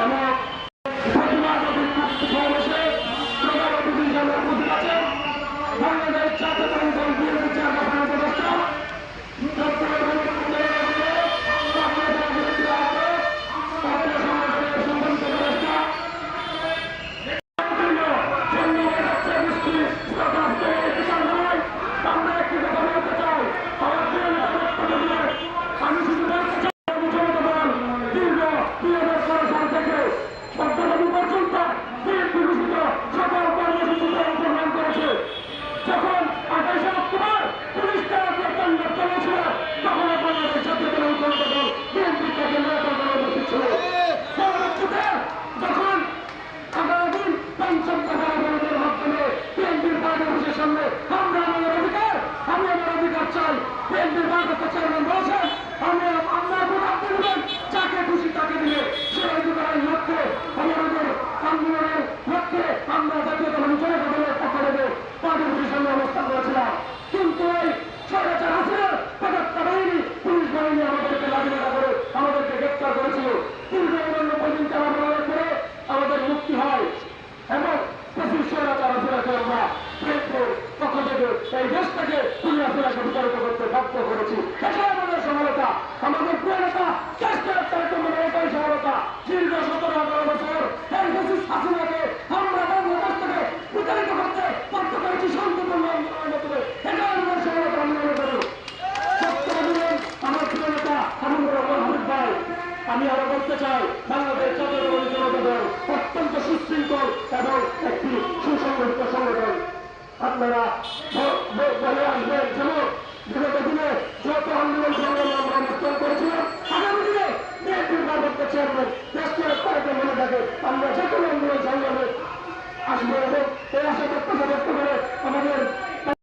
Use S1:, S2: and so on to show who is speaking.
S1: এবং প্রতিমা আমরা ভোট আপনি দেবেন যাকে খুশি তাকে দিলে সে অধিকারের আমরা কিন্তু এই স্বৈরাচার হাসিনার পদার্থ বাহিনী পুলিশ আমাদেরকে লাঠিমাটা করে, আমাদেরকে গ্রেপ্তার করেছিল। দীর্ঘ উননব্বই দিন চালানো করে আমাদের মুক্তি হয় এবং পঁচিশ স্বৈরাচার হাসিনাকে আমরা প্রেমপুর পক্ষ থেকে এই দেশটাকে পুলিশ হাসিনাকে বিতাড়িত করতে বাধ্য করেছি। এটাই আমাদের সফলতা আমাদের প্রিয় নেতা, শ্রেষ্ঠ একটা এটাই সফলতা। দীর্ঘ সতেরো আঠারো বছর পঁচিশ আমরা বাংলাদেশ থেকে করতে আমি মনে আরও বলতে চাই, বাংলাদেশ জাতীয়তাবাদী জনতা অত্যন্ত সুশৃঙ্খল এবং একটি সুসংগঠিত সংগঠন। আপনারা চেয়ারম্যান দেশ চেয়ার তারকে আমরা যে কোনো আন্দোলন সংগ্রামে আসব এবং